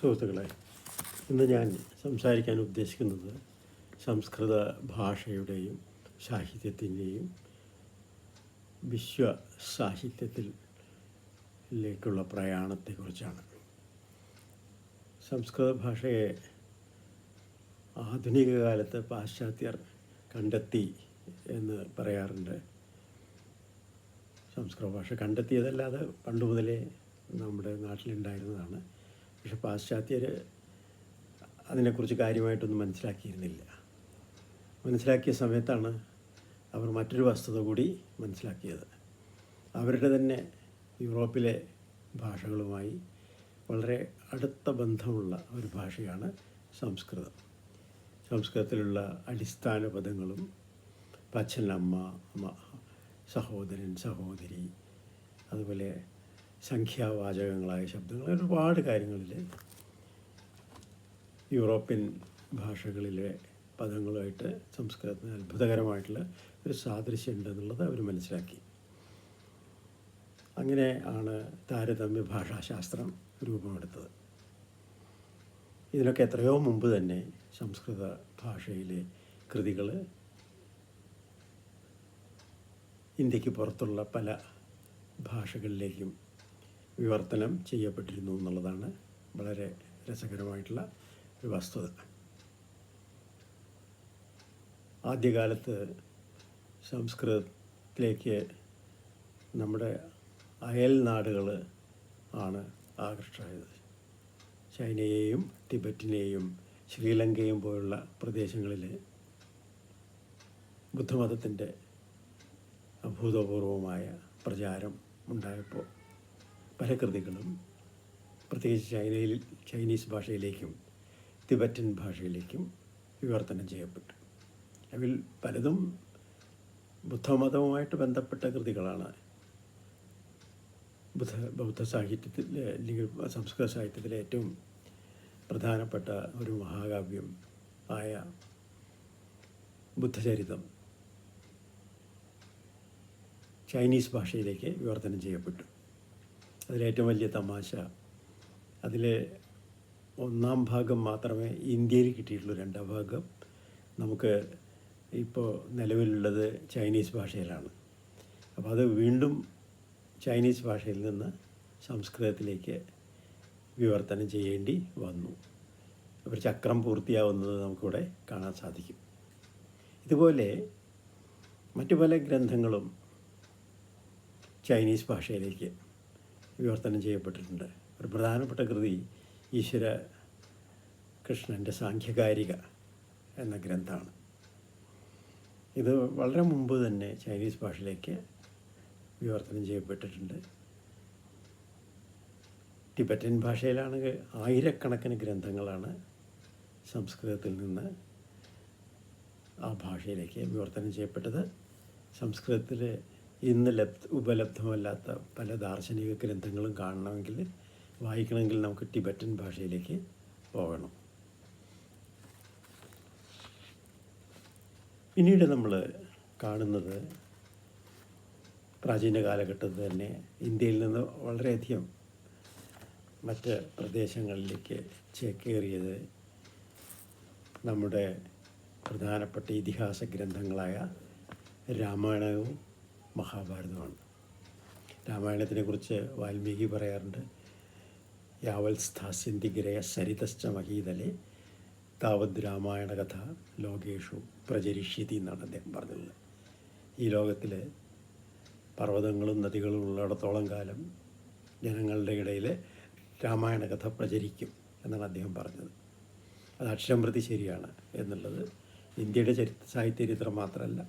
സുഹൃത്തുക്കളെ ഇന്ന് ഞാൻ സംസാരിക്കാൻ ഉദ്ദേശിക്കുന്നത് സംസ്കൃത ഭാഷയുടെയും സാഹിത്യത്തിന്റെയും വിശ്വ സാഹിത്യത്തിലേക്കുള്ള പ്രയാണത്തെക്കുറിച്ചാണ്. സംസ്കൃത ഭാഷയെ ആധുനിക കാലത്ത് പാശ്ചാത്യർ കണ്ടെത്തി എന്ന് പറയാറുണ്ട്. സംസ്കൃത ഭാഷ കണ്ടെത്തിയതല്ലാതെ പണ്ട് മുതലേ നമ്മുടെ നാട്ടിലുണ്ടായിരുന്നതാണ്. പക്ഷെ പാശ്ചാത്യർ അതിനെക്കുറിച്ച് കാര്യമായിട്ടൊന്നും മനസ്സിലാക്കിയിരുന്നില്ല. മനസ്സിലാക്കിയ സമയത്താണ് അവർ മറ്റൊരു വസ്തുത കൂടി മനസ്സിലാക്കിയത്. അവരുടെ തന്നെ യൂറോപ്പിലെ ഭാഷകളുമായി വളരെ അടുത്ത ബന്ധമുള്ള ഒരു ഭാഷയാണ് സംസ്കൃതം. സംസ്കൃതത്തിലുള്ള അടിസ്ഥാന പദങ്ങളും അച്ഛൻ അമ്മ സഹോദരൻ സഹോദരി അതുപോലെ സംഖ്യാവാചകങ്ങളായ ശബ്ദങ്ങൾ ഒരുപാട് കാര്യങ്ങളിൽ യൂറോപ്യൻ ഭാഷകളിലെ പദങ്ങളുമായിട്ട് സംസ്കൃതത്തിന് അത്ഭുതകരമായിട്ടുള്ള ഒരു സാദൃശ്യം ഉണ്ടെന്നുള്ളത് അവർ മനസ്സിലാക്കി. അങ്ങനെ ആണ് താരതമ്യ ഭാഷാശാസ്ത്രം രൂപമെടുത്തത്. ഇതിനൊക്കെ എത്രയോ മുമ്പ് തന്നെ സംസ്കൃത ഭാഷയിലെ കൃതികൾ ഇന്ത്യയ്ക്ക് പുറത്തുള്ള പല ഭാഷകളിലേക്കും വിവർത്തനം ചെയ്യപ്പെട്ടിരുന്നു എന്നുള്ളതാണ് വളരെ രസകരമായിട്ടുള്ള ഒരു വസ്തുത. ആദ്യകാലത്ത് സംസ്കൃതത്തിലേക്ക് നമ്മുടെ അയൽ നാടുകൾ ആണ് ആകർഷമായത് ചൈനയെയും ടിബറ്റിനെയും ശ്രീലങ്കയും പോലുള്ള പ്രദേശങ്ങളിൽ ബുദ്ധമതത്തിന്റെ അഭൂതപൂർവമായ പ്രചാരം ഉണ്ടായപ്പോൾ പല കൃതികളും പ്രത്യേകിച്ച് ചൈനയിൽ ചൈനീസ് ഭാഷയിലേക്കും തിബറ്റൻ ഭാഷയിലേക്കും വിവർത്തനം ചെയ്യപ്പെട്ടു. അതിൽ പലതും ബുദ്ധമതവുമായിട്ട് ബന്ധപ്പെട്ട കൃതികളാണ്. ബുദ്ധ ബൗദ്ധ സാഹിത്യത്തിൽ അല്ലെങ്കിൽ സംസ്കൃത സാഹിത്യത്തിലെ ഏറ്റവും പ്രധാനപ്പെട്ട ഒരു മഹാകാവ്യം ആയ ബുദ്ധചരിതം ചൈനീസ് ഭാഷയിലേക്ക് വിവർത്തനം ചെയ്യപ്പെട്ടു. അതിലേറ്റവും വലിയ തമാശ. അതിൽ ഒന്നാം ഭാഗം മാത്രമേ ഇന്ത്യയിൽ കിട്ടിയിട്ടുള്ളൂ രണ്ടാം ഭാഗം. നമുക്ക് ഇപ്പോൾ നിലവിലുള്ളത് ചൈനീസ് ഭാഷയിലാണ്. അപ്പോൾ അത് വീണ്ടും ചൈനീസ് ഭാഷയിൽ നിന്ന് സംസ്കൃതത്തിലേക്ക് വിവർത്തനം ചെയ്യേണ്ടി വന്നു. അപ്പോൾ ചക്രം പൂർത്തിയാവുന്നത് നമുക്കിവിടെ കാണാൻ സാധിക്കും. ഇതുപോലെ മറ്റു പല ഗ്രന്ഥങ്ങളും ചൈനീസ് ഭാഷയിലേക്ക് വിവർത്തനം ചെയ്യപ്പെട്ടിട്ടുണ്ട്. ഒരു പ്രധാനപ്പെട്ട കൃതി ഈശ്വര കൃഷ്ണന്റെ സാഖ്യകാരിക എന്ന ഗ്രന്ഥമാണ്. ഇത് വളരെ മുമ്പ് തന്നെ ചൈനീസ് ഭാഷയിലേക്ക് വിവർത്തനം ചെയ്യപ്പെട്ടിട്ടുണ്ട്. ടിബറ്റൻ ഭാഷയിലാണെങ്കിൽ ആയിരക്കണക്കിന് ഗ്രന്ഥങ്ങളാണ് സംസ്കൃതത്തിൽ നിന്ന് ആ ഭാഷയിലേക്ക് വിവർത്തനം ചെയ്യപ്പെട്ടത്. സംസ്കൃതത്തിൽ ഇന്ന് ലബ് ഉപലബ്ധമല്ലാത്ത പല ദാർശനിക ഗ്രന്ഥങ്ങളും കാണണമെങ്കിൽ വായിക്കണമെങ്കിൽ നമുക്ക് ടിബറ്റൻ ഭാഷയിലേക്ക് പോകണം. പിന്നീട് നമ്മൾ കാണുന്നത് പ്രാചീന കാലഘട്ടത്തിൽ തന്നെ ഇന്ത്യയിൽ നിന്ന് വളരെയധികം മറ്റ് പ്രദേശങ്ങളിലേക്ക് ചേക്കേറിയത് നമ്മുടെ പ്രധാനപ്പെട്ട ഇതിഹാസ ഗ്രന്ഥങ്ങളായ രാമായണവും മഹാഭാരതമാണ്. രാമായണത്തിനെ കുറിച്ച് വാൽമീകി പറയാറുണ്ട് യാവൽ സ്ഥാസ്യന്തി ഗിരയ സരിതശ്ച മഹീതലെ താവത് രാമായണ കഥ ലോകേഷു പ്രചരിഷ്യതി എന്നാണ് അദ്ദേഹം പറഞ്ഞത് ഈ ലോകത്തിൽ പർവതങ്ങളും നദികളും ഉള്ളിടത്തോളം കാലം ജനങ്ങളുടെ ഇടയിൽ രാമായണ കഥ പ്രചരിക്കും എന്നാണ് അദ്ദേഹം പറഞ്ഞത്. അത് അക്ഷരം പ്രതി ശരിയാണ് എന്നുള്ളത്. ഇന്ത്യയുടെ ചരിത്ര സാഹിത്യ ചരിത്രം മാത്രമല്ല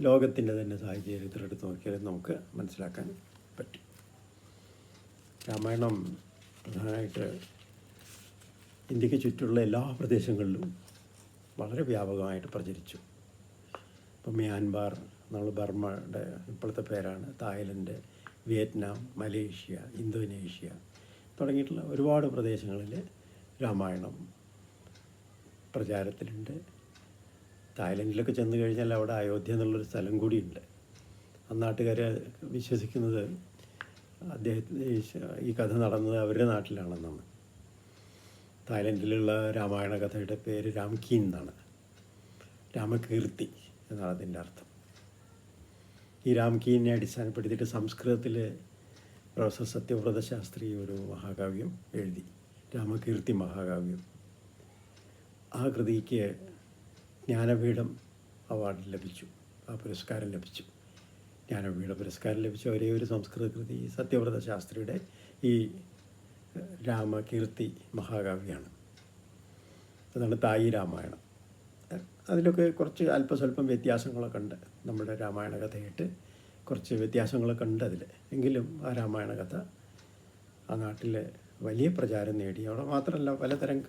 ലോകത്തിന്റെ തന്നെ സാഹചര്യത്തിൽ എടുത്ത് നോക്കിയാൽ നമുക്ക് മനസ്സിലാക്കാൻ പറ്റും. രാമായണം പ്രധാനമായിട്ട് ഇന്ത്യയ്ക്ക് ചുറ്റുള്ള എല്ലാ പ്രദേശങ്ങളിലും വളരെ വ്യാപകമായിട്ട് പ്രചരിച്ചു. ഇപ്പം മ്യാൻമാർ നമ്മൾ ബർമ്മയുടെ ഇപ്പോഴത്തെ പേരാണ് തായ്ലൻഡ് വിയറ്റ്നാം മലേഷ്യ ഇന്തോനേഷ്യ തുടങ്ങിയിട്ടുള്ള ഒരുപാട് പ്രദേശങ്ങളിൽ രാമായണം പ്രചാരത്തിലുണ്ട്. തായ്ലൻഡിലൊക്കെ ചെന്ന് കഴിഞ്ഞാൽ അവിടെ അയോധ്യ എന്നുള്ളൊരു സ്ഥലം കൂടിയുണ്ട്. ആ നാട്ടുകാരെ വിശ്വസിക്കുന്നത് അദ്ദേഹത്തിന് ഈ കഥ നടന്നത് അവരുടെ നാട്ടിലാണെന്നാണ്. തായ്ലൻഡിലുള്ള രാമായണ കഥയുടെ പേര് രാംകി എന്നാണ്. രാമകീർത്തി എന്നാണ് അതിന്റെ അർത്ഥം. ഈ രാംകീനെ അടിസ്ഥാനപ്പെടുത്തിയിട്ട് സംസ്കൃതത്തിൽ പ്രൊഫസർ സത്യവ്രത ശാസ്ത്രി ഒരു മഹാകാവ്യം എഴുതി. രാമകീർത്തി മഹാകാവ്യം. ആ കൃതിക്ക് ജ്ഞാനപീഠം അവാർഡ് ലഭിച്ചു. ആ പുരസ്കാരം ലഭിച്ചു. ജ്ഞാനപീഠ പുരസ്കാരം ലഭിച്ച ഒരേ ഒരു സംസ്കൃത കൃതി സത്യവ്രത ശാസ്ത്രിയുടെ ഈ രാമകീർത്തി മഹാകാവ്യാണ്. അതാണ് തായി രാമായണം. അതിലൊക്കെ കുറച്ച് അല്പസ്വല്പം വ്യത്യാസങ്ങളൊക്കെ ഉണ്ട്. നമ്മുടെ രാമായണ കഥയായിട്ട് കുറച്ച് വ്യത്യാസങ്ങളൊക്കെ ഉണ്ട് അതിൽ. എങ്കിലും ആ രാമായണ കഥ ആ നാട്ടിലെ വലിയ പ്രചാരം നേടി അവിടെ മാത്രമല്ല പലതരം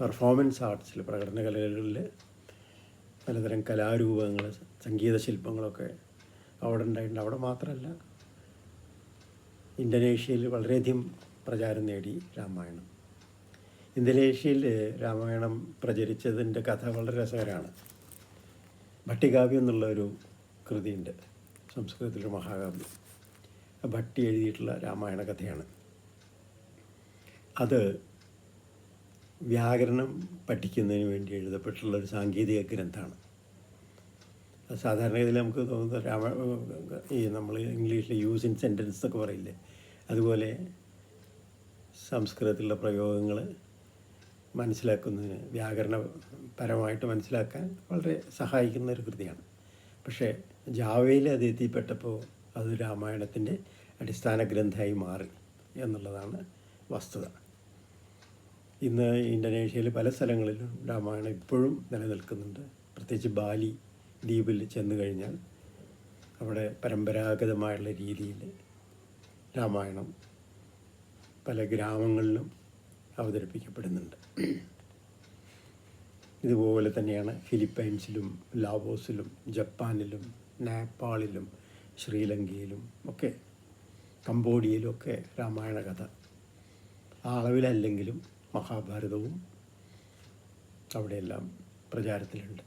പെർഫോമൻസ് ആർട്സിൽ പ്രകടന കലകളിൽ പലതരം കലാരൂപങ്ങൾ സംഗീത ശില്പങ്ങളൊക്കെ അവിടെ ഉണ്ടായിട്ടുണ്ട്. അവിടെ മാത്രമല്ല ഇന്തോനേഷ്യയിൽ വളരെയധികം പ്രചാരം നേടി രാമായണം. ഇന്തോനേഷ്യയിൽ രാമായണം പ്രചരിച്ചതിന്റെ കഥ വളരെ രസകരമാണ്. ഭട്ടികാവ്യം എന്നുള്ള ഒരു കൃതിയുണ്ട് സംസ്കൃതത്തിലൊരു മഹാകാവ്യം. ഭട്ടി എഴുതിയിട്ടുള്ള രാമായണ കഥയാണ്. അത് വ്യാകരണം പഠിക്കുന്നതിന് വേണ്ടി എഴുതപ്പെട്ടുള്ള ഒരു സാങ്കേതിക ഗ്രന്ഥമാണ്. സാധാരണഗതിയിൽ നമുക്ക് തോന്നുന്നത് രാമ ഈ നമ്മൾ ഇംഗ്ലീഷിൽ യൂസ് ഇൻ സെന്റൻസ് എന്നൊക്കെ പറയില്ലേ? അതുപോലെ സംസ്കൃതത്തിലുള്ള പ്രയോഗങ്ങൾ മനസ്സിലാക്കുന്നതിന് വ്യാകരണപരമായിട്ട് മനസ്സിലാക്കാൻ വളരെ സഹായിക്കുന്ന ഒരു കൃതിയാണ്. പക്ഷേ ജാവയിൽ അത് എത്തിപ്പെട്ടപ്പോൾ അത് രാമായണത്തിന്റെ അടിസ്ഥാന ഗ്രന്ഥമായി മാറി എന്നുള്ളതാണ് വസ്തുത. ഇന്ന് ഇന്തോനേഷ്യയിൽ പല സ്ഥലങ്ങളിലും രാമായണം ഇപ്പോഴും നിലനിൽക്കുന്നുണ്ട്. പ്രത്യേകിച്ച് ബാലി ദ്വീപിൽ ചെന്ന് കഴിഞ്ഞാൽ അവിടെ പരമ്പരാഗതമായുള്ള രീതിയിൽ രാമായണം പല ഗ്രാമങ്ങളിലും അവതരിപ്പിക്കപ്പെടുന്നുണ്ട്. ഇതുപോലെ തന്നെയാണ് ഫിലിപ്പൈൻസിലും ലാവോസിലും ജപ്പാനിലും നേപ്പാളിലും ശ്രീലങ്കയിലും ഒക്കെ കംബോഡിയയിലും ഒക്കെ രാമായണ കഥ ആ അളവിലല്ലെങ്കിലും മഹാഭാരതവും അവിടെയെല്ലാം പ്രചാരത്തിലുണ്ട്.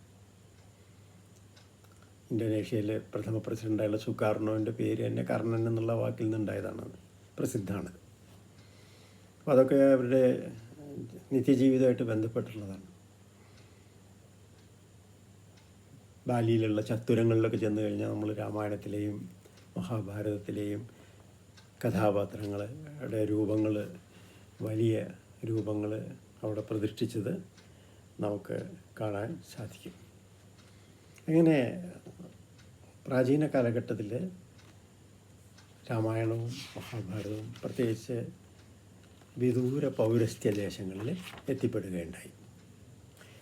ഇന്തോനേഷ്യയിലെ പ്രഥമ പ്രസിഡന്റായുള്ള സുകാർണോന്റെ പേര് തന്നെ കർണൻ എന്നുള്ള വാക്കിൽ നിന്നുണ്ടായതാണ്. പ്രസിദ്ധമാണ്. അപ്പോൾ അതൊക്കെ അവരുടെ നിത്യജീവിതമായിട്ട് ബന്ധപ്പെട്ടുള്ളതാണ്. ബാലിയിലുള്ള ചത്തുരങ്ങളിലൊക്കെ ചെന്ന് കഴിഞ്ഞാൽ നമ്മൾ രാമായണത്തിലെയും മഹാഭാരതത്തിലെയും കഥാപാത്രങ്ങളുടെ രൂപങ്ങൾ വലിയ രൂപങ്ങൾ അവിടെ പ്രതിഷ്ഠിച്ചത് നമുക്ക് കാണാൻ സാധിക്കും. അങ്ങനെ പ്രാചീന കാലഘട്ടത്തിൽ രാമായണവും മഹാഭാരതവും പ്രത്യേകിച്ച് വിദൂര പൗരസ്ത്യ ദേശങ്ങളിൽ എത്തിപ്പെടുകയുണ്ടായി.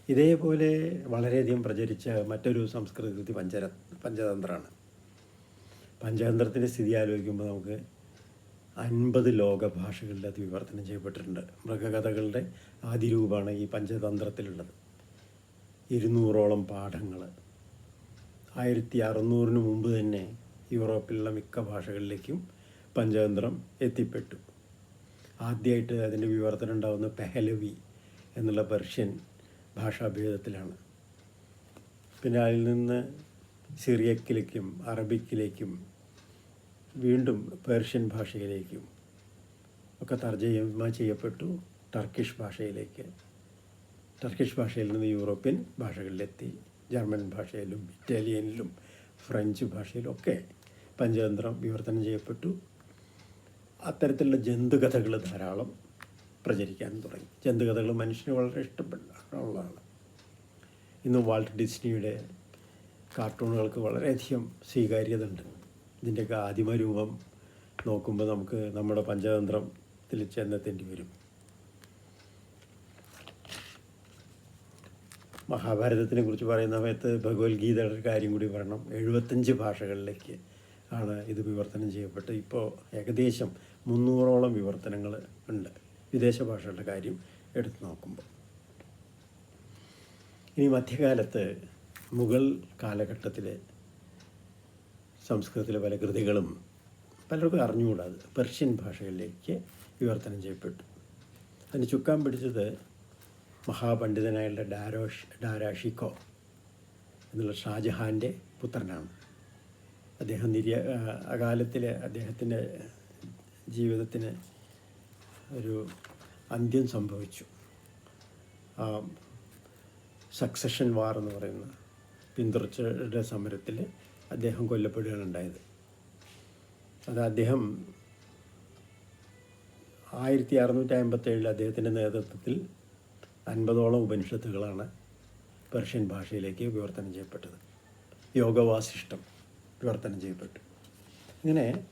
ഇതേപോലെ വളരെയധികം പ്രചരിച്ച മറ്റൊരു സംസ്കൃതി പഞ്ചര പഞ്ചതന്ത്രമാണ് പഞ്ചതന്ത്രത്തിന്റെ സ്ഥിതി ആലോചിക്കുമ്പോൾ നമുക്ക് അൻപത് ലോക ഭാഷകളിൽ അത് വിവർത്തനം ചെയ്യപ്പെട്ടിട്ടുണ്ട്. മൃഗകഥകളുടെ ആദിരൂപമാണ് ഈ പഞ്ചതന്ത്രത്തിലുള്ളത്. ഇരുന്നൂറോളം പാഠങ്ങൾ ആയിരത്തി അറുന്നൂറിന് മുമ്പ് തന്നെ യൂറോപ്പിലുള്ള മിക്ക ഭാഷകളിലേക്കും പഞ്ചതന്ത്രം എത്തിപ്പെട്ടു. ആദ്യമായിട്ട് അതിന്റെ വിവർത്തനം ഉണ്ടാകുന്ന പെഹലവി എന്നുള്ള പെർഷ്യൻ ഭാഷാഭേദത്തിലാണ്. പിന്നെ അതിൽ നിന്ന് സിറിയക്കിലേക്കും അറബിക്കിലേക്കും വീണ്ടും പേർഷ്യൻ ഭാഷയിലേക്കും ഒക്കെ തർജമ ചെയ്യപ്പെട്ടു ടർക്കിഷ് ഭാഷയിലേക്ക്. ടർക്കിഷ് ഭാഷയിൽ നിന്ന് യൂറോപ്യൻ ഭാഷകളിലെത്തി. ജർമ്മൻ ഭാഷയിലും ഇറ്റാലിയനിലും ഫ്രഞ്ച് ഭാഷയിലും ഒക്കെ പഞ്ചതന്ത്രം വിവർത്തനം ചെയ്യപ്പെട്ടു. അത്തരത്തിലുള്ള ജന്തുകഥകൾ ധാരാളം പ്രചരിക്കാൻ തുടങ്ങി. ജന്തുകഥകൾ മനുഷ്യന് വളരെ ഇഷ്ടപ്പെടാനുള്ളതാണ്. ഇന്ന് വാൾട്ട് ഡിസ്നിയുടെ കാർട്ടൂണുകൾക്ക് വളരെയധികം സ്വീകാര്യത ഉണ്ട് ഇതിന്റെയൊക്കെ ആദിമ രൂപം നോക്കുമ്പോൾ നമുക്ക് നമ്മുടെ പഞ്ചതന്ത്രത്തിൽ ചെന്നെത്തേണ്ടി വരും. മഹാഭാരതത്തിനെ കുറിച്ച് പറയുന്ന സമയത്ത് ഭഗവത്ഗീതയുടെ കാര്യം കൂടി പറയണം. എഴുപത്തഞ്ച് ഭാഷകളിലേക്ക് ആണ് ഇത് വിവർത്തനം ചെയ്യപ്പെട്ട് ഇപ്പോൾ ഏകദേശം മുന്നൂറോളം വിവർത്തനങ്ങൾ ഉണ്ട് വിദേശ ഭാഷകളുടെ കാര്യം എടുത്തു നോക്കുമ്പോൾ. ഇനി മധ്യകാലത്ത് മുഗൾ കാലഘട്ടത്തിലെ സംസ്കൃതത്തിലെ പല കൃതികളും പലർക്കും അറിഞ്ഞുകൂടാത് പെർഷ്യൻ ഭാഷകളിലേക്ക് വിവർത്തനം ചെയ്യപ്പെട്ടു. അതിന് ചുക്കാൻ പിടിച്ചത് മഹാപണ്ഡിതനായുള്ള ഡാരോഷ് ഡാരാഷിക്കോ എന്നുള്ള ഷാജഹാന്റെ പുത്രനാണ്. അദ്ദേഹം നിര്യ അകാലത്തിൽ അദ്ദേഹത്തിന്റെ ജീവിതത്തിന് ഒരു അന്ത്യം സംഭവിച്ചു. ആ സക്സഷൻ വാർ എന്ന് പറയുന്ന പിന്തുടർച്ചയുടെ സമരത്തിൽ അദ്ദേഹം കൊല്ലപ്പെടുകയാണ് ഉണ്ടായത്. അത് അദ്ദേഹം ആയിരത്തി അറുന്നൂറ്റി അമ്പത്തേഴിൽ അദ്ദേഹത്തിന്റെ നേതൃത്വത്തിൽ അൻപതോളം ഉപനിഷത്തുകളാണ് പെർഷ്യൻ ഭാഷയിലേക്ക് വിവർത്തനം ചെയ്യപ്പെട്ടത്. യോഗവാസിഷ്ടം വിവർത്തനം ചെയ്യപ്പെട്ടു. ഇങ്ങനെ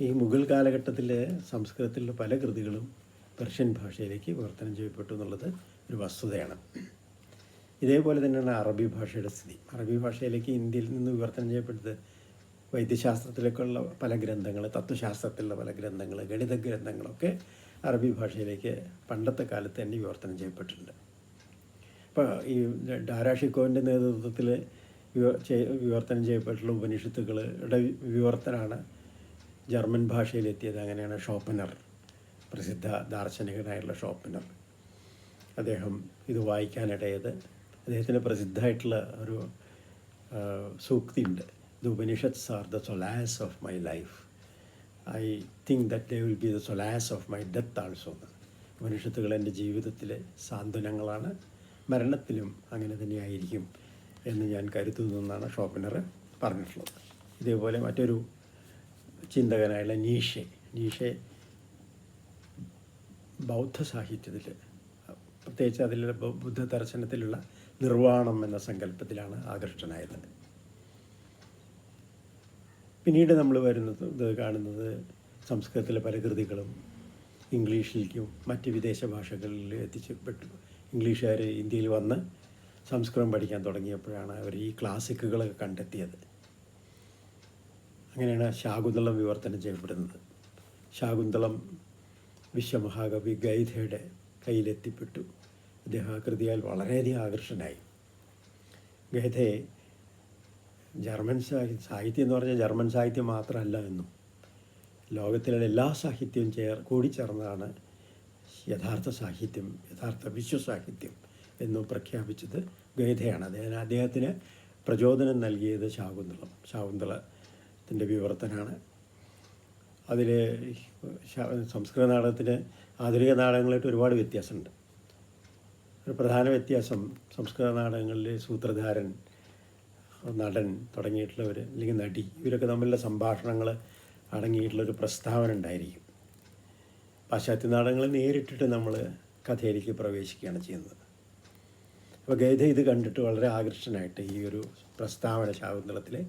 ഈ മുഗൾ കാലഘട്ടത്തിലെ സംസ്കൃതത്തിലുള്ള പല കൃതികളും പെർഷ്യൻ ഭാഷയിലേക്ക് വിവർത്തനം ചെയ്യപ്പെട്ടു എന്നുള്ളത് ഒരു വസ്തുതയാണ്. ഇതേപോലെ തന്നെയാണ് അറബി ഭാഷയുടെ സ്ഥിതി. അറബി ഭാഷയിലേക്ക് ഇന്ത്യയിൽ നിന്ന് വിവർത്തനം ചെയ്യപ്പെട്ടത് വൈദ്യശാസ്ത്രത്തിലേക്കുള്ള പല ഗ്രന്ഥങ്ങൾ തത്വശാസ്ത്രത്തിലുള്ള പല ഗ്രന്ഥങ്ങൾ ഗണിത ഗ്രന്ഥങ്ങളൊക്കെ അറബി ഭാഷയിലേക്ക് പണ്ടത്തെ കാലത്ത് തന്നെ വിവർത്തനം ചെയ്യപ്പെട്ടിട്ടുണ്ട്. ഇപ്പോൾ ഈ ഡാരാഷിക്കോവിന്റെ നേതൃത്വത്തിൽ വിവർത്തനം ചെയ്യപ്പെട്ടുള്ള ഉപനിഷത്തുകളുടെ വിവർത്തനമാണ് ജർമ്മൻ ഭാഷയിലെത്തിയത്. അങ്ങനെയാണ് ഷോപ്പനർ പ്രസിദ്ധ ദാർശനികനായുള്ള ഷോപ്പനർ. അദ്ദേഹം ഇത് വായിക്കാനിടയത് അദ്ദേഹത്തിന് പ്രസിദ്ധമായിട്ടുള്ള ഒരു സൂക്തിയുണ്ട്. The Upanishad are the solace of my life. I think that they will be the solace of my death also ഉപനിഷത്തുകൾ എന്റെ ജീവിതത്തിലെ സാന്ത്വനങ്ങളാണ്. മരണത്തിലും അങ്ങനെ തന്നെയായിരിക്കും എന്ന് ഞാൻ കരുതുന്നു എന്നാണ് ഷോപ്പനർ പറഞ്ഞിട്ടുള്ളത്. ഇതേപോലെ മറ്റൊരു ചിന്തകനായുള്ള നീഷെ. നീഷെ ബൗദ്ധ സാഹിത്യത്തിൽ പ്രത്യേകിച്ച് അതിൽ ബുദ്ധ ദർശനത്തിലുള്ള നിർവാണം എന്ന സങ്കല്പത്തിലാണ് ആകൃഷ്ടനായത്. പിന്നീട് നമ്മൾ വരുന്നത് ഇത് കാണുന്നത് സംസ്കൃതത്തിലെ പല കൃതികളും ഇംഗ്ലീഷിലേക്കും മറ്റ് വിദേശ ഭാഷകളിൽ എത്തിച്ചപ്പെട്ടു. ഇംഗ്ലീഷുകാർ ഇന്ത്യയിൽ വന്ന് സംസ്കൃതം പഠിക്കാൻ തുടങ്ങിയപ്പോഴാണ് അവർ ഈ ക്ലാസിക്കുകളൊക്കെ കണ്ടെത്തിയത്. അങ്ങനെയാണ് ശാകുന്തളം വിവർത്തനം ചെയ്യപ്പെടുന്നത്. ശാകുന്തളം വിശ്വമഹാകവി ഗൈധയുടെ കയ്യിലെത്തിപ്പെട്ടു. അദ്ദേഹം ആ കൃതിയാൽ വളരെയധികം ആകർഷനായി ഗഹതെ ജർമ്മൻ സാഹിത്യ സാഹിത്യം എന്ന് പറഞ്ഞാൽ ജർമ്മൻ സാഹിത്യം മാത്രമല്ല എന്നും ലോകത്തിലുള്ള എല്ലാ സാഹിത്യവും ചേർ കൂടിച്ചേർന്നതാണ് യഥാർത്ഥ സാഹിത്യം യഥാർത്ഥ വിശ്വസാഹിത്യം എന്നും പ്രഖ്യാപിച്ചത് ഗഹതയാണ്. അദ്ദേഹം അദ്ദേഹത്തിന് പ്രചോദനം നൽകിയത് ശാകുന്തളം ശാകുന്തളത്തിന്റെ വിവർത്തനാണ്. അതിൽ സംസ്കൃത നാടകത്തിന് ആധുനിക നാടകങ്ങളായിട്ട് ഒരുപാട് വ്യത്യാസമുണ്ട്. ഒരു പ്രധാന വ്യത്യാസം സംസ്കൃത നാടകങ്ങളിൽ സൂത്രധാരൻ നടൻ തുടങ്ങിയിട്ടുള്ളവർ അല്ലെങ്കിൽ നടി ഇവരൊക്കെ തമ്മിലുള്ള സംഭാഷണങ്ങൾ അടങ്ങിയിട്ടുള്ളൊരു പ്രസ്താവന ഉണ്ടായിരിക്കും. പാശ്ചാത്യ നാടകങ്ങൾ നേരിട്ടിട്ട് നമ്മൾ കഥയിലേക്ക് പ്രവേശിക്കുകയാണ് ചെയ്യുന്നത്. അപ്പോൾ ഗൈത ഇത് കണ്ടിട്ട് വളരെ ആകർഷ്ടനായിട്ട് ഈ ഒരു പ്രസ്താവന ശാകുന്തളത്തിലെ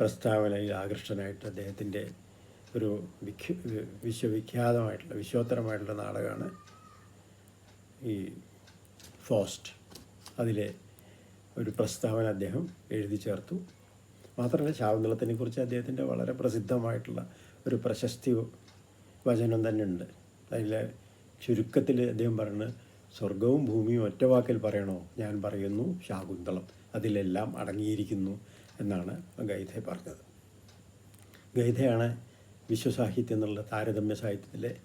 പ്രസ്താവനയിൽ ആകർഷ്ടനായിട്ട് അദ്ദേഹത്തിന്റെ ഒരു വിഖ്യ വിശ്വവിഖ്യാതമായിട്ടുള്ള വിശ്വോത്തരമായിട്ടുള്ള നാടകമാണ് ഈ ഫോസ്റ്റ് അതിലെ ഒരു പ്രസ്താവന അദ്ദേഹം എഴുതി ചേർത്തു. മാത്രമല്ല ശാകുന്തളത്തിനെ കുറിച്ച് അദ്ദേഹത്തിന്റെ വളരെ പ്രസിദ്ധമായിട്ടുള്ള ഒരു പ്രശസ്തി വചനം തന്നെ ഉണ്ട് അതിലെ ചുരുക്കത്തിൽ അദ്ദേഹം പറയുന്നത് സ്വർഗവും ഭൂമിയും ഒറ്റ വാക്കിൽ പറയണോ? ഞാൻ പറയുന്നു ശാകുന്തളം. അതിലെല്ലാം അടങ്ങിയിരിക്കുന്നു എന്നാണ് ഗൈധ പറഞ്ഞത്. ഗൈധയാണ് വിശ്വസാഹിത്യം എന്നുള്ള താരതമ്യ സാഹിത്യത്തിലെ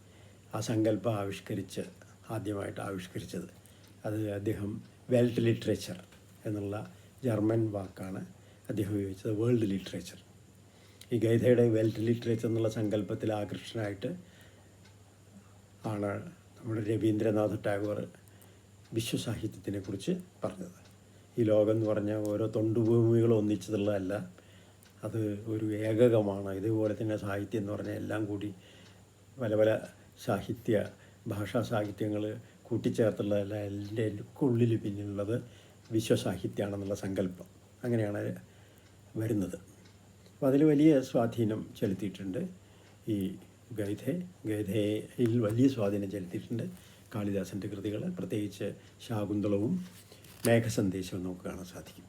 ആ സങ്കല്പം ആവിഷ്കരിച്ച് ആദ്യമായിട്ട് ആവിഷ്കരിച്ചത്. അത് അദ്ദേഹം വേൾഡ് ലിറ്ററേച്ചർ എന്നുള്ള ജർമ്മൻ വാക്കാണ് അദ്ദേഹം ഉപയോഗിച്ചത് വേൾഡ് ലിറ്ററേച്ചർ. ഈ ഗൈതയുടെ വേൾഡ് ലിറ്ററേച്ചർ എന്നുള്ള സങ്കല്പത്തിൽ ആകർഷനായിട്ട് ആണ് നമ്മുടെ രവീന്ദ്രനാഥ് ടാഗോർ വിശ്വസാഹിത്യത്തിനെക്കുറിച്ച് പറഞ്ഞത്. ഈ ലോകം എന്ന് പറഞ്ഞാൽ ഓരോ തൊണ്ടുഭൂമികൾ ഒന്നിച്ചതുള്ളതല്ല അത് ഒരു ഏകകമാണ്. ഇതുപോലെ തന്നെ സാഹിത്യം എന്ന് പറഞ്ഞാൽ എല്ലാം കൂടി പല പല സാഹിത്യ ഭാഷാ സാഹിത്യങ്ങൾ കൂട്ടിച്ചേർത്തുള്ളതല്ല എന്റെ ഉള്ളിൽ പിന്നിലുള്ളത് വിശ്വസാഹിത്യമാണെന്നുള്ള സങ്കല്പം. അങ്ങനെയാണ് വരുന്നത്. അപ്പോൾ അതിൽ വലിയ സ്വാധീനം ചെലുത്തിയിട്ടുണ്ട് ഈ ഗൈധെ ഗൈധയിൽ വലിയ സ്വാധീനം ചെലുത്തിയിട്ടുണ്ട് കാളിദാസന്റെ കൃതികൾ. പ്രത്യേകിച്ച് ശാകുന്തളവും മേഘസന്ദേശവും നമുക്ക് കാണാൻ സാധിക്കും.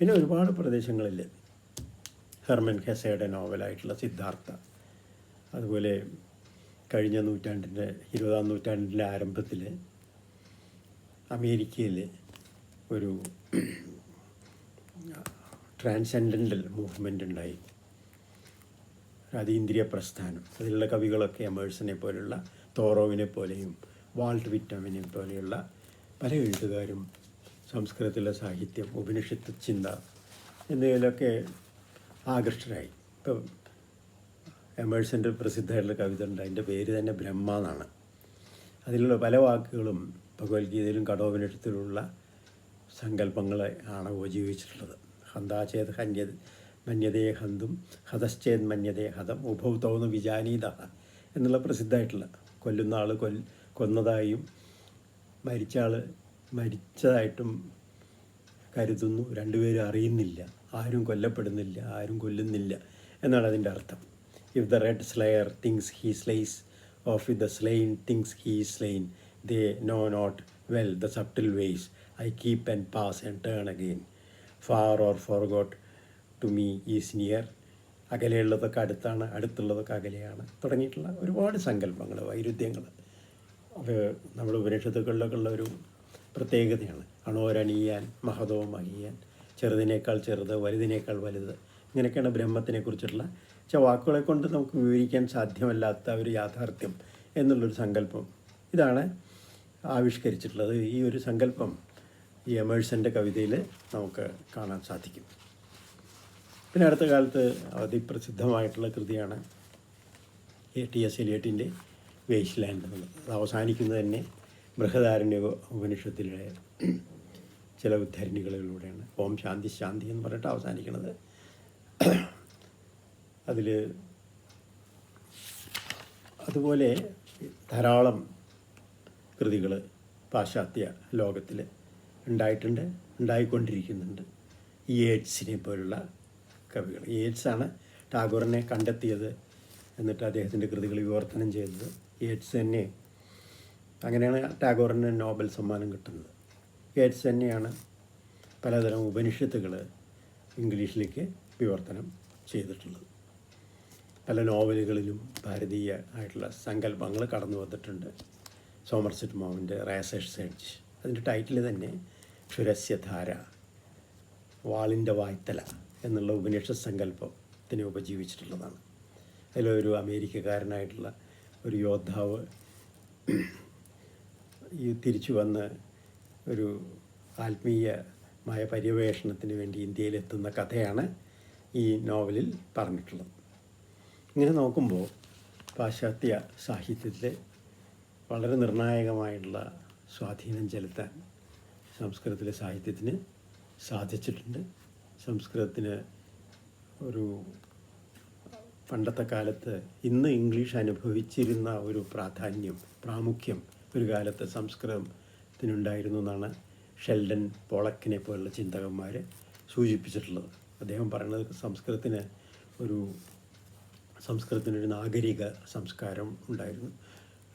പിന്നെ ഒരുപാട് പ്രദേശങ്ങളിൽ ഹെർമൻ ഹെസയുടെ നോവലായിട്ടുള്ള സിദ്ധാർത്ഥ. അതുപോലെ കഴിഞ്ഞ നൂറ്റാണ്ടിന്റെ ഇരുപതാം നൂറ്റാണ്ടിന്റെ ആരംഭത്തിൽ അമേരിക്കയിൽ ഒരു ട്രാൻസെൻഡന്റൽ മൂവ്മെന്റ് ഉണ്ടായി അതീന്ദ്രിയ പ്രസ്ഥാനം. അതിലുള്ള കവികളൊക്കെ എമേഴ്സനെ പോലെയുള്ള തോറോവിനെ പോലെയും വാൾട്ട് വിറ്റാമിനെ പോലെയുള്ള പല എഴുത്തുകാരും സംസ്കൃതത്തിലെ സാഹിത്യം ഉപനിഷത്ത് ചിന്ത എന്നിവയിലൊക്കെ ആകൃഷ്ടരായി. ഇപ്പം എമേഴ്സന്റെ പ്രസിദ്ധമായിട്ടുള്ള കവിത ഉണ്ട്. അതിന്റെ പേര് തന്നെ ബ്രഹ്മ എന്നാണ്. അതിലുള്ള പല വാക്കുകളും ഭഗവത്ഗീതയിലും കടോപനിഷത്തിലുള്ള സങ്കല്പങ്ങളെ ആണ് ഉപജീവിച്ചിട്ടുള്ളത്. ഹന്താചേത് ഹന്യത് മന്യതേ ഹന്തും ഹതശ്ചേത് മന്യതേ ഹതം ഉഭൗതൗന്ന് വിജാനീത എന്നുള്ള പ്രസിദ്ധമായിട്ടുള്ള കൊല്ലുന്ന ആൾ കൊൽ കൊന്നതായും മരിച്ച ആൾ മരിച്ചതായിട്ടും കരുതുന്നു. രണ്ടുപേരും അറിയുന്നില്ല. ആരും കൊല്ലപ്പെടുന്നില്ല ആരും കൊല്ലുന്നില്ല എന്നാണ് അതിന്റെ അർത്ഥം. If the red slayer thinks he slays of if the slain thinks he slain they know not well the subtle ways I keep and pass and turn again far or forgot to me is near അകലെയുള്ളതൊക്കെ അടുത്താണ് അടുത്തുള്ളതൊക്കെ അകലെയാണ്. തുടങ്ങിയിട്ടുള്ള ഒരുപാട് സങ്കല്പങ്ങൾ വൈരുദ്ധ്യങ്ങൾ. അത് നമ്മുടെ ഉപനിഷത്തുകളിലൊക്കെ ഉള്ള ഒരു പ്രത്യേകതയാണ്. അണോരണിയാൻ മഹതോ മഹിയാൻ. ചെറുതിനേക്കാൾ ചെറുത് വലുതിനേക്കാൾ വലുത്. ഇങ്ങനെയൊക്കെയാണ് ബ്രഹ്മത്തിനെ കുറിച്ചിട്ടുള്ള ചില വാക്കുകളെ കൊണ്ട് നമുക്ക് വിവരിക്കാൻ സാധ്യമല്ലാത്ത ഒരു യാഥാർത്ഥ്യം എന്നുള്ളൊരു സങ്കല്പം. ഇതാണ് ആവിഷ്കരിച്ചിട്ടുള്ളത്. ഈ ഒരു സങ്കല്പം ഈ എമേഴ്സന്റെ കവിതയിൽ നമുക്ക് കാണാൻ സാധിക്കും. പിന്നെ അടുത്ത കാലത്ത് അതിപ്രസിദ്ധമായിട്ടുള്ള കൃതിയാണ് എ ടി എസ് എലിയട്ടിന്റെ വേസ്റ്റ് ലാൻഡ് അത് അവസാനിക്കുന്നത് തന്നെ ബൃഹദാരണ്യ ഉപനിഷത്തിലെ ചില ഉദ്ധരണികളിലൂടെയാണ്. ഓം ശാന്തി ശാന്തി എന്ന് പറഞ്ഞിട്ട് അവസാനിക്കുന്നത് അതിൽ അതുപോലെ ധാരാളം കൃതികൾ പാശ്ചാത്യ ലോകത്തിൽ ഉണ്ടായിട്ടുണ്ട് ഉണ്ടായിക്കൊണ്ടിരിക്കുന്നുണ്ട്. ഈ എയ്ഡ്സിനെ പോലുള്ള കവികൾ. എയ്ഡ്സാണ് ടാഗോറിനെ കണ്ടെത്തിയത് എന്നിട്ട് അദ്ദേഹത്തിന്റെ കൃതികൾ വിവർത്തനം ചെയ്തത്. എയ്ഡ്സ് തന്നെ അങ്ങനെയാണ് ടാഗോറിന് നോബൽ സമ്മാനം കിട്ടുന്നത്. ഏഡ്സ് തന്നെയാണ് പലതരം ഉപനിഷത്തുകൾ ഇംഗ്ലീഷിലേക്ക് വിവർത്തനം ചെയ്തിട്ടുള്ളത്. പല നോവലുകളിലും ഭാരതീയ ആയിട്ടുള്ള സങ്കല്പങ്ങൾ കടന്നു വന്നിട്ടുണ്ട്. സോമർസെറ്റ് മോമിന്റെ റേസേഷ് സെർച്ച് അതിന്റെ ടൈറ്റിൽ തന്നെ ക്ഷുരസ്യധാര വാളിന്റെ വായ്ത്തല എന്നുള്ള ഉപനിഷ സങ്കല്പത്തിനെ ഉപജീവിച്ചിട്ടുള്ളതാണ്. അതിലൊരു അമേരിക്കക്കാരനായിട്ടുള്ള ഒരു യോദ്ധാവ് ഈ തിരിച്ചു വന്ന് ഒരു ആത്മീയമായ പര്യവേഷണത്തിന് വേണ്ടി ഇന്ത്യയിലെത്തുന്ന കഥയാണ് ഈ നോവലിൽ പറഞ്ഞിട്ടുള്ളത്. ഇങ്ങനെ നോക്കുമ്പോൾ പാശ്ചാത്യ സാഹിത്യത്തിൽ വളരെ നിർണായകമായിട്ടുള്ള സ്വാധീനം ചെലുത്താൻ സംസ്കൃതത്തിലെ സാഹിത്യത്തിന് സാധിച്ചിട്ടുണ്ട്. സംസ്കൃതത്തിന് ഒരു പണ്ടത്തെ കാലത്ത് ഇന്ന് ഇംഗ്ലീഷ് അനുഭവിച്ചിരുന്ന ഒരു പ്രാധാന്യം പ്രാമുഖ്യം ഒരു കാലത്ത് സംസ്കൃതത്തിനുണ്ടായിരുന്നു എന്നാണ് ഷെൽഡൻ പോളക്കിനെ പോലുള്ള ചിന്തകന്മാർ സൂചിപ്പിച്ചിട്ടുള്ളത്. അദ്ദേഹം പറയുന്നത് സംസ്കൃതത്തിന് ഒരു സംസ്കൃതത്തിനൊരു നാഗരിക സംസ്കാരം ഉണ്ടായിരുന്നു.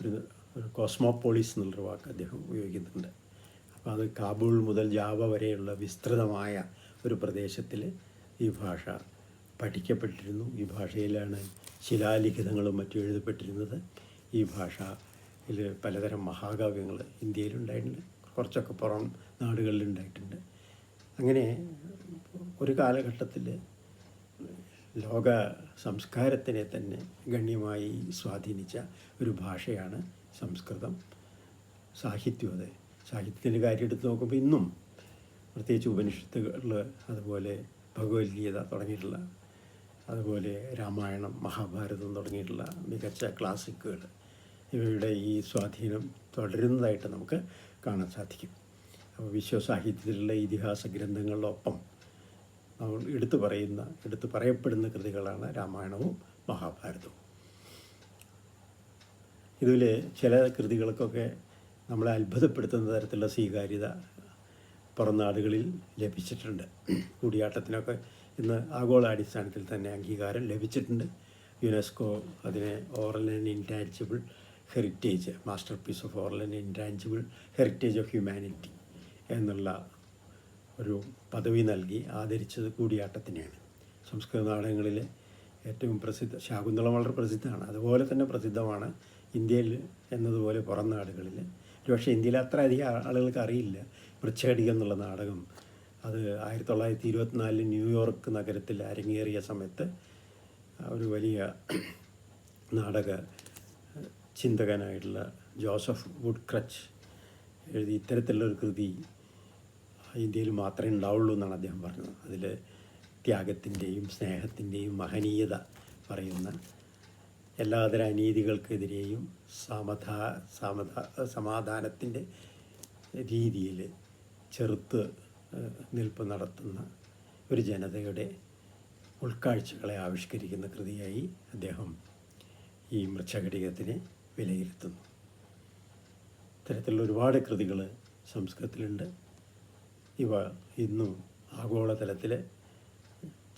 ഒരു ഒരു കോസ്മോപോളിസ് എന്നുള്ളൊരു വാക്ക് അദ്ദേഹം ഉപയോഗിക്കുന്നുണ്ട്. അപ്പോൾ അത് കാബൂൾ മുതൽ ജാവ വരെയുള്ള വിസ്തൃതമായ ഒരു പ്രദേശത്തിൽ ഈ ഭാഷ പഠിക്കപ്പെട്ടിരുന്നു. ഈ ഭാഷയിലാണ് ശിലാലിഖിതങ്ങളും മറ്റും എഴുതപ്പെട്ടിരുന്നത്. ഈ ഭാഷയിൽ പലതരം മഹാകാവ്യങ്ങൾ ഇന്ത്യയിലുണ്ടായിട്ടുണ്ട്. കുറച്ചൊക്കെ പുറം നാടുകളിലുണ്ടായിട്ടുണ്ട്. അങ്ങനെ ഒരു കാലഘട്ടത്തിൽ ലോക സംസ്കാരത്തിനെ തന്നെ ഗണ്യമായി സ്വാധീനിച്ച ഒരു ഭാഷയാണ് സംസ്കൃതം. സാഹിത്യം അതെ. സാഹിത്യത്തിന്റെ കാര്യം എടുത്ത് നോക്കുമ്പോൾ ഇന്നും പ്രത്യേകിച്ച് ഉപനിഷത്തുകൾ അതുപോലെ ഭഗവത്ഗീത തുടങ്ങിയിട്ടുള്ള അതുപോലെ രാമായണം മഹാഭാരതം തുടങ്ങിയിട്ടുള്ള മികച്ച ക്ലാസിക്കുകൾ ഇവയുടെ ഈ സ്വാധീനം തുടരുന്നതായിട്ട് നമുക്ക് കാണാൻ സാധിക്കും. അപ്പോൾ വിശ്വസാഹിത്യത്തിലുള്ള ഇതിഹാസ ഗ്രന്ഥങ്ങളിലൊപ്പം നമ്മൾ എടുത്തു പറയുന്ന എടുത്തു പറയപ്പെടുന്ന കൃതികളാണ് രാമായണവും മഹാഭാരതവും. ഇതിൽ ചില കൃതികൾക്കൊക്കെ നമ്മളെ അത്ഭുതപ്പെടുത്തുന്ന തരത്തിലുള്ള സ്വീകാര്യത പുറം നാടുകളിൽ ലഭിച്ചിട്ടുണ്ട്. കൂടിയാട്ടത്തിനൊക്കെ ഇന്ന് ആഗോളാടിസ്ഥാനത്തിൽ തന്നെ അംഗീകാരം ലഭിച്ചിട്ടുണ്ട്. യുനെസ്കോ അതിനെ oral and intangible heritage masterpiece of oral and intangible heritage of humanity എന്നുള്ള ഒരു പദവി നൽകി ആദരിച്ചത് കൂടിയാട്ടത്തിനെയാണ്. സംസ്കൃത നാടകങ്ങളിൽ ഏറ്റവും പ്രസിദ്ധ ശാകുന്തളം വളരെ പ്രസിദ്ധമാണ്. അതുപോലെ തന്നെ പ്രസിദ്ധമാണ് ഇന്ത്യയിൽ എന്നതുപോലെ പുറം നാടുകളിൽ. പക്ഷേ ഇന്ത്യയിൽ അത്ര അധികം ആളുകൾക്ക് അറിയില്ല. വൃക്ഷടികം എന്നുള്ള നാടകം. അത് ആയിരത്തി തൊള്ളായിരത്തി ഇരുപത്തിനാലിൽ ന്യൂയോർക്ക് നഗരത്തിൽ അരങ്ങേറിയ സമയത്ത് ഒരു വലിയ നാടക ചിന്തകനായിട്ടുള്ള ജോസഫ് വുഡ് ക്രച്ച് എഴുതി ഇത്തരത്തിലുള്ളൊരു കൃതി ഇന്ത്യയിൽ മാത്രമേ ഉണ്ടാവുള്ളൂ എന്നാണ് അദ്ദേഹം പറഞ്ഞത്. അതിൽ ത്യാഗത്തിന്റെയും സ്നേഹത്തിന്റെയും മഹനീയത പറയുന്ന എല്ലാതര അനീതികൾക്കെതിരെയും സമധാ സമധാ സമാധാനത്തിന്റെ രീതിയിൽ ചെറുത്ത് നിൽപ്പ് നടത്തുന്ന ഒരു ജനതയുടെ ഉൾക്കാഴ്ചകളെ ആവിഷ്കരിക്കുന്ന കൃതിയായി അദ്ദേഹം ഈ മൃച്ഛഘടികത്തിനെ വിലയിരുത്തുന്നു. ഇത്തരത്തിലുള്ള ഒരുപാട് കൃതികൾ സംസ്കൃതത്തിലുണ്ട്. ഇവ ഇന്നും ആഗോളതലത്തിൽ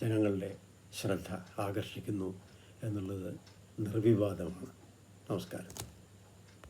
ജനങ്ങളുടെ ശ്രദ്ധ ആകർഷിക്കുന്നു എന്നുള്ളത് നിർവിവാദമാണ്. നമസ്കാരം.